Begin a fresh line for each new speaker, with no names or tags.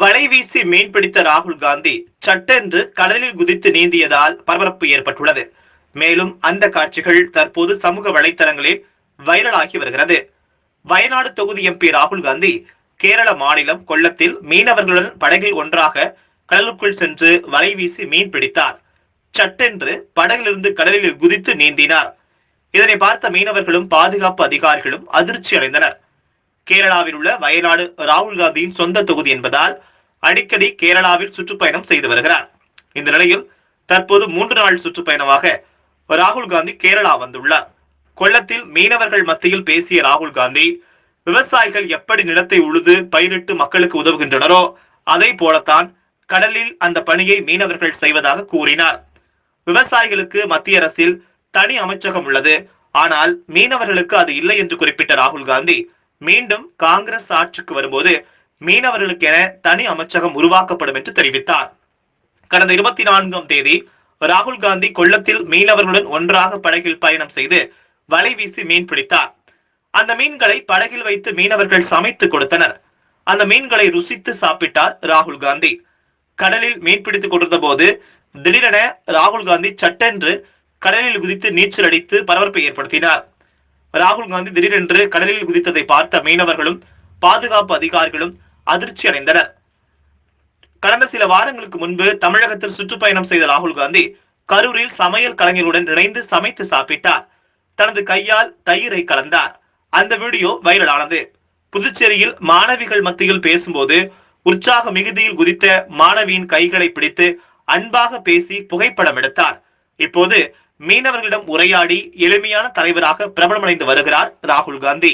வலை வீசி மீன் பிடித்த ராகுல் காந்தி சட்டென்று கடலில் குதித்து நீந்தியதால் பரபரப்பு ஏற்பட்டுள்ளது. மேலும் அந்த காட்சிகள் தற்போது சமூக வலைத்தளங்களில் வைரலாகி வருகிறது. வயநாடு தொகுதி எம்பி ராகுல் காந்தி கேரள மாநிலம் கொல்லத்தில் மீனவர்களுடன் படகில் ஒன்றாக கடலுக்குள் சென்று வலை வீசி மீன் பிடித்தார். சட்டென்று படகிலிருந்து கடலில் குதித்து நீந்தினார். இதனை பார்த்த மீனவர்களும் பாதுகாப்பு அதிகாரிகளும் அதிர்ச்சி அடைந்தனர் கேரளாவில் உள்ள வயநாடு ராகுல் காந்தியின் சொந்த தொகுதி என்பதால் அடிக்கடி கேரளாவில் சுற்றுப்பயணம் செய்து வருகிறார். இந்த நிலையில் தற்போது மூன்று நாள் சுற்றுப்பயணமாக ராகுல் காந்தி கேரளா வந்துள்ளார். கொள்ளத்தில் மீனவர்கள் மத்தியில் பேசிய ராகுல் காந்தி விவசாயிகள் எப்படி நிலத்தை உழுது பயிரிட்டு மக்களுக்கு உதவுகின்றனரோ அதை போலத்தான் கடலில் அந்த பணியை மீனவர்கள் செய்வதாக கூறினார். விவசாயிகளுக்கு மத்திய அரசில் தனி அமைச்சகம் உள்ளது. ஆனால் மீனவர்களுக்கு அது இல்லை என்று குறிப்பிட்ட ராகுல் காந்தி மீண்டும் காங்கிரஸ் ஆட்சிக்கு வரும்போது மீனவர்களுக்கென தனி அமைச்சகம் உருவாக்கப்படும் என்று தெரிவித்தார். கடந்த இருபத்தி நான்காம் தேதி ராகுல் காந்தி கொள்ளத்தில் மீனவர்களுடன் ஒன்றாக படகில் பயணம் செய்து வலை வீசி மீன் பிடித்தார். அந்த மீன்களை படகில் வைத்து மீனவர்கள் சமைத்து கொடுத்தனர். அந்த மீன்களை ருசித்து சாப்பிட்டார் ராகுல் காந்தி. கடலில் மீன் பிடித்துக் கொண்டிருந்த போது திடீரென ராகுல் காந்தி சட்டென்று கடலில் குதித்து நீச்சல் அடித்து பரபரப்பை ஏற்படுத்தினார். ராகுல் காந்தி திடீரென்று கடலில் குதித்ததை பார்த்த மீனவர்களும் பாதுகாப்பு அதிகாரிகளும் அதிர்ச்சி அடைந்தனர். கடந்த சில வாரங்களுக்கு முன்பு தமிழகத்தில் சுற்றுப்பயணம் செய்த ராகுல் காந்தி கரூரில் சமையல் கலைஞர்களுடன் இணைந்து சமைத்து சாப்பிட்டார். தனது கையால் தயிரை கலந்தார். அந்த வீடியோ வைரலானது. புதுச்சேரியில் மாணவிகள் மத்தியில் பேசும்போது உற்சாக மிகுதியில் குதித்த மாணவியின் கைகளை பிடித்து அன்பாக பேசி புகைப்படம் எடுத்தார். இப்போது மீனவர்களிடம் உரையாடி எளிமையான தலைவராக பிரபலமடைந்து வருகிறார் ராகுல் காந்தி.